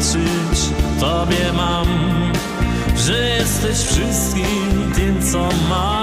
wybaczyć Tobie mam, że jesteś wszystkim tym, co mam.